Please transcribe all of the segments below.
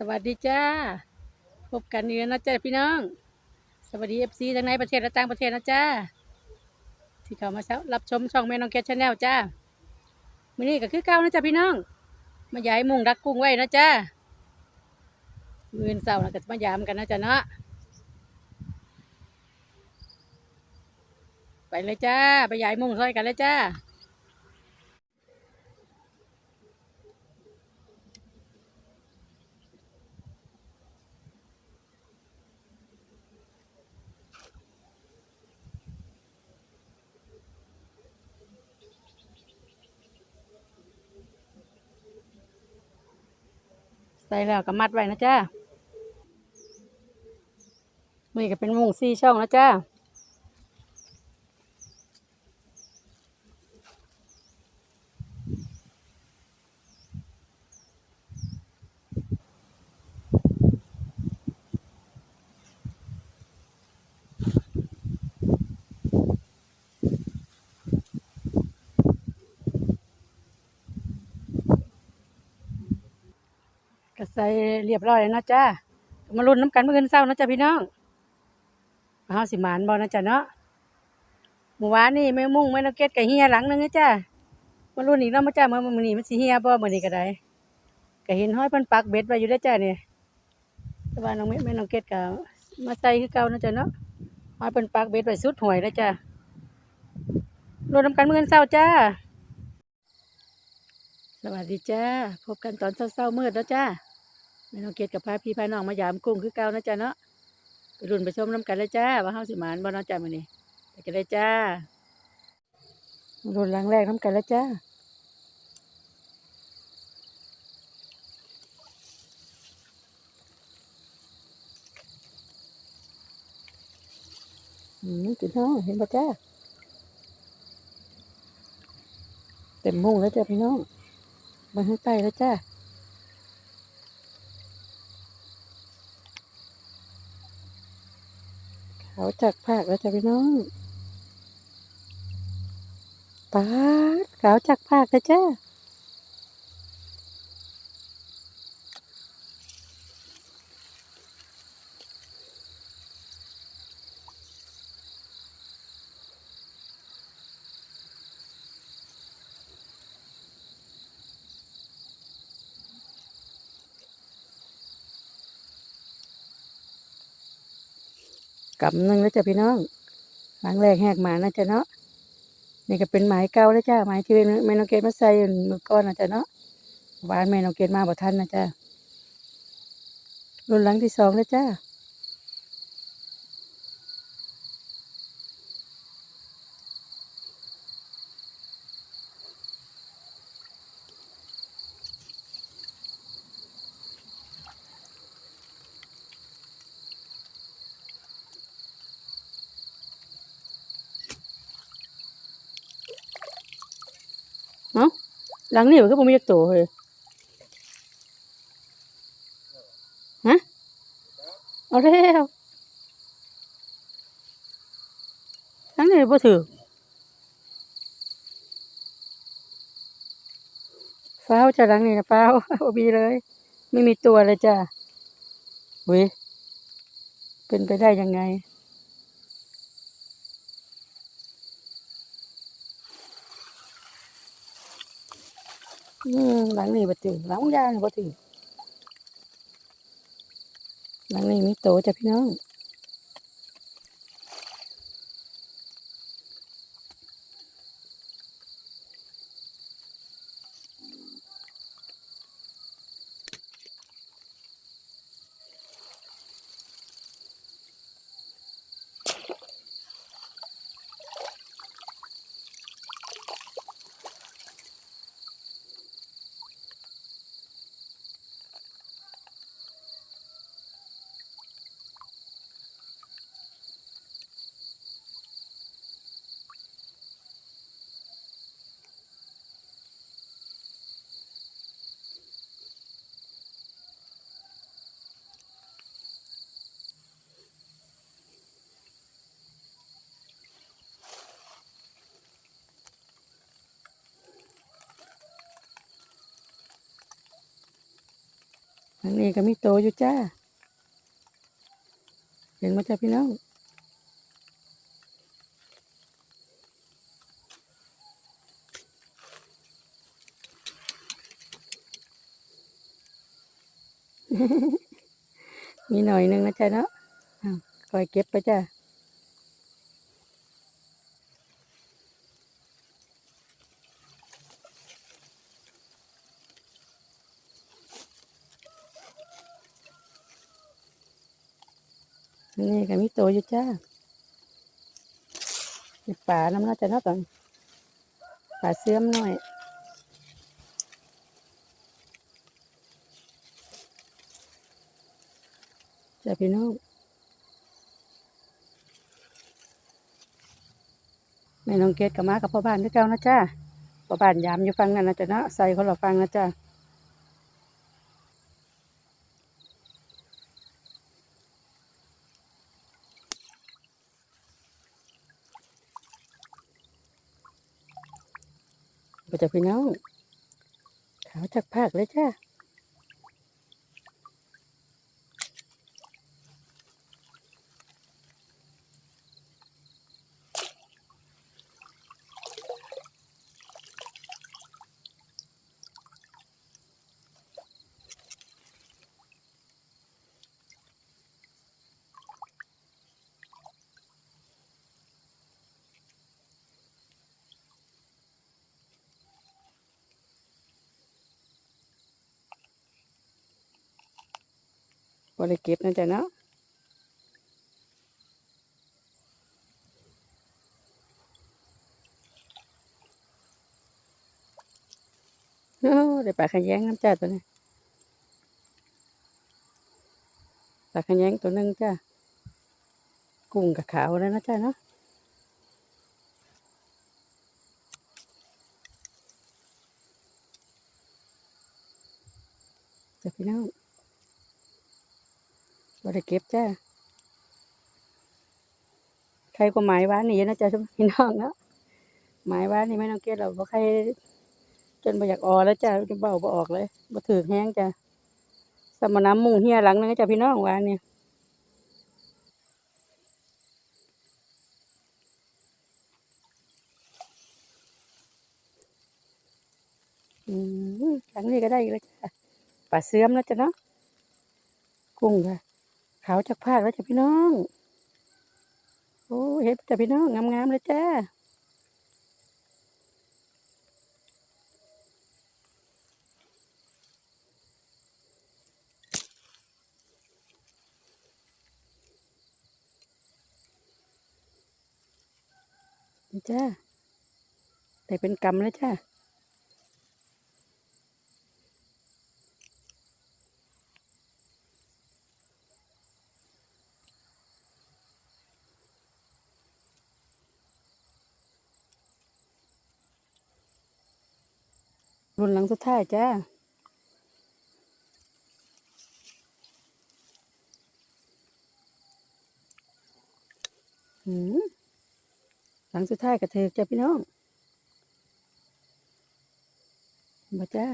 สวัสดีจ้า พบกันอีกแล้วนะจ้าพี่น้อง สวัสดีเอฟซีทั้งในประเทศและต่างประเทศนะจ้า ที่เข้ามารับชมช่องแม่น้องแคทชาแนลจ้ามื้อนี้ก็คือเก่านะจ้าพี่น้อง มาย้ายมุงรักกุ้งไว้นะจ้ามืออนเสาร์นะก็จะมายามกันนะจ้าเนาะ ไปเลยจ้า ไปย้ายมุงซอยกันเลยจ้า ใส่แล้วก็มัดไว้นะจ้ามือก็เป็นมุงสี่ช่องนะจ้า ส่เรียบร้อยแล้วนะจ้ามาลุ้นน้ำกันเมื่อคืนเศร้านะจ้าพี่น้องมาเฮาสิหมานบ่นะจ้าเนาะเมื่อวานนี่แม่มุ่งแม่นกเก็ตกับเฮียหลังนึงนะจ้ามาลุ้นอีกเนาะมาจ้าเมื่อมื้อนี้มันสิเฮียบ่มื้อนี้ก็ได้ก็เห็นห้อยเพิ่นปักเบ็ดไว้อยู่เด้อจ้านี่แต่ว่าน้องแม่แม่น้องเก็ตก็มาใส่คือเก่านะจ้าเนาะห้อยเพิ่นปักเบ็ดไว้สุดห่วยแล้วจ้าลุ้นน้ำกันเมื่อคืนเศร้าจ้าสวัสดีจ้า พบกันตอนเช้าๆมืดแล้วจ้า แม่น้องเกดกับพาพี่พาน้องมายามกุ้งคือเก่านะจ๊ะเนาะไปรุ่นไปชมน้ำกันเลยจ้าว่าเฮาสิหมานบ่เนาะจ้ามื้อนี้ไปกันเลยจ้ารุ่นหลังแรกน้ำกันแล้วจ้าอืมกินน้องเห็นป่ะจ้าเต็มมุ้งแล้วจ้าพี่น้องมาข้างใต้แล้วจ้า เขาจากภาคแล้วจ้ะพี่น้องปาดขาวจากภาคแลยจ้า กับหนึ่งแล้วจ้ะพี่น้องหลังแรกแหกหมานะจ๊ะเนาะนี่ก็เป็นหมายเก่าแล้วจ้าหมายที่แม่น้อเกดมาใส่เมื่อก่อนนะจ๊ะเนาะหวานแม่น้อเกดมาบ่ทันนะจ้ะรุ่นหลังที่สองแล้วจ้า เอ้าหลังนี่มันก็บ่มีจักตัวเลยฮะเอาแล้วหลังนี่บ่ถือฟ้าวจะหลังนี่นะฟ้าวบ่มีเลย ไม่มีตัวเลยจ้าเว้ยเป็นไปได้ยังไง หลังนี้บ่ถือหลังยาวนี่บ่ถือหลังนี้มีโตจ้ะพี่น้องางนี้ก็มีโตอยู่จ้า เห็นมาจ้าพี่น้องมีหน่อยหนึงนะจ๊ะเนาะอ้าวคอยเก็บไปจ้า นี่ก็มีโตอยู่จ้าป่าน้ำน่าจะเนาะก่อนป่าเสื่อมหน่อยจ้าพี่น้องแม่น้องเกดกับมากับพ่อบ้านด้วยเก้านะจ้าพ่อบ้านยามอยู่ฟังนั่นนะจ๊ะเนาะใส่เขาเราฟังนะจ้า จ้าพี่น้อง ขาวจากภาคเลยจ้า บริเก็บนะจ๊ะเนาะโอ้ได้ปลาขะแยงน้ำจ้าตัวนี้ปลาขะแยงตัวนึงจ้ากุ้งกับขาวแล้วนะจ้าเนาะจ้าพี่น้อง บริเก็บจ้าใครก็หมายว่านี่นะจ้าพี่น้องเนาะหมายว่านี่ไม่ต้องเก็บเราเพราะใครจนบ่อยากออแล้วจ้าจะเบาบ่ออกเลยบ่ถือแห้งจ้าสมน้ำมุงเฮียหลังนึงจ้าพี่น้องว่าเนี่ยอืมหลังนี้ก็ได้อีกแล้วจ้าปลาเสื่อมแล้วจ้ะเนาะกุ้งค่ะ ขาวจากภาคแล้วจ้าพี่น้อง โอ้เห็ดจ้าพี่น้องงามๆเลยจ้านี่จ้าแต่เป็นกำแล้วจ้า รุ่นหลังสุดท้ายจ้าหืมหลังสุดท้ายกระเทือกจ้าพี่น้องมาจ้า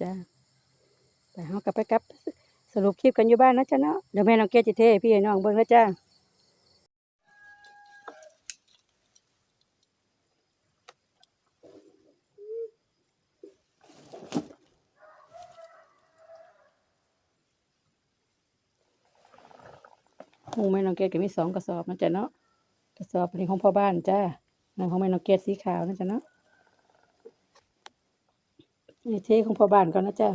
จ้า ไปเฮากลับไปกลับ สรุปคลิปกันอยู่บ้านนะจ้าเนาะเดี๋ยวแม่น้องเกดจิเทพี่น้องเบิ่งแล้วจ้าหุงแม่น้องเกดก็มีสองกระสอบนะจ๊ะเนาะกระสอบนี้ของพ่อบ้านจ้านั่นของแม่น้องเกดสีขาวนะจ๊ะเนาะนี่เทของพ่อบ้านก่อนนะจ้า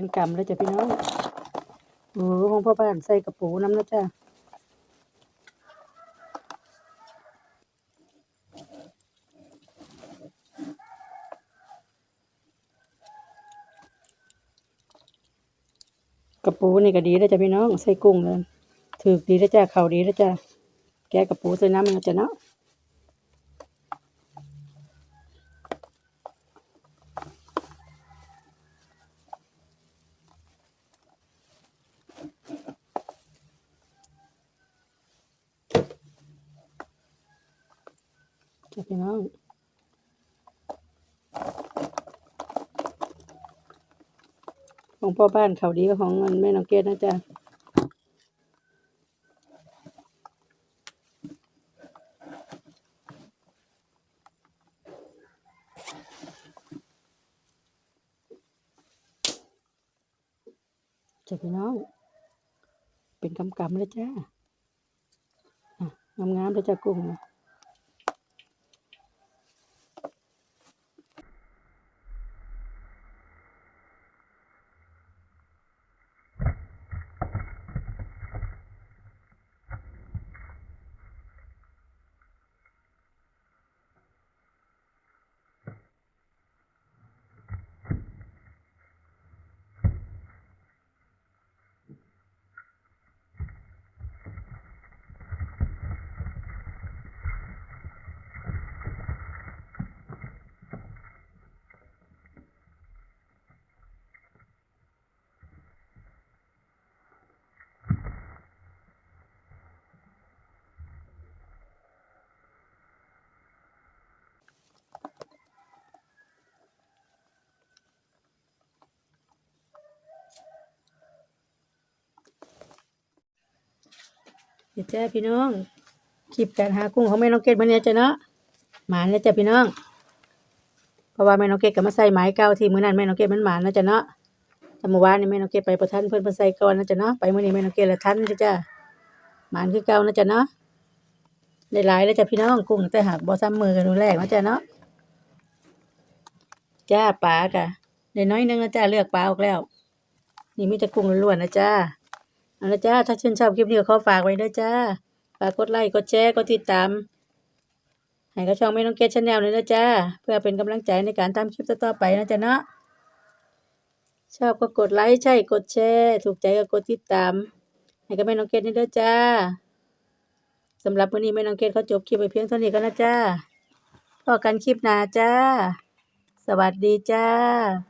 เป็นกำเลยจ้ะพี่น้องโอ้ของพ่อบ้านใส่กระปูน้ำนะจ้าระปูนี่ก็ดีแล้วจ้ะพี่น้องใส่กุ้งเลยถือดีแล้วจ้ะเข่าดีแล้วจ้ะแกกระปูใส่น้ำมันก็จะเนาะ จ้ะพี่น้องของพ่อบ้านเขาดีของเงินแม่น้องเกดนะจ๊ะจ้ะพี่น้อง เป็นกำกำเลยจ้าอะงามๆเลยจ้ากุ้งนะ เดี๋ยวจ้าพี่น้องคลิปการหากุ้งของแม่น้องเกดมาเนี่ยจ้ะเนาะหมานแล้วจ้ะพี่น้อง เพราะว่าแม่น้องเกดก็มาใส่ไม้เก่าที่มื้อนั้นแม่น้องเกดมันหมานนะจ้ะเนาะแต่เมื่อวานนี่แม่น้องเกดไปประทันเพิ่อนเพิ่นใส่ก่อนนะจ้ะเนาะไปมื้อนี้แม่น้องเกดละทันจ้ะจ้ะหมานคือเก่านะจ้ะเนาะหลายแล้วจ้ะพี่น้องกุ้งแต่หากบ่ซ้ำมือกันดูแรกนะจ้ะเนาะจ้าปลากะได้น้อยนึงนะจ้ะเลือกปลาออกแล้ว นี่มีแต่กุ้งล้วนๆนะจ้า เอาละจ้า ถ้าชื่นชอบคลิปนี้ก็ขอฝากไว้ด้วยจ้า ฝากกดไลค์ กดแชร์ กดติดตาม ให้กับช่องไม่ต้องเกตชาแนลเลยนะจ้า เพื่อเป็นกำลังใจในการทำคลิปต่อๆไปนะจ๊ะเนาะ ชอบก็กดไลค์ ใช่ กดแชร์ ถูกใจก็กดติดตาม ให้กับแม่น้องเกดนี่ด้วยจ้าสำหรับวันนี้แม่น้องเกดเขาจบคลิปไปเพียงเท่านี้ก็นะจ้าพอกันคลิปหน้าจ้า สวัสดีจ้า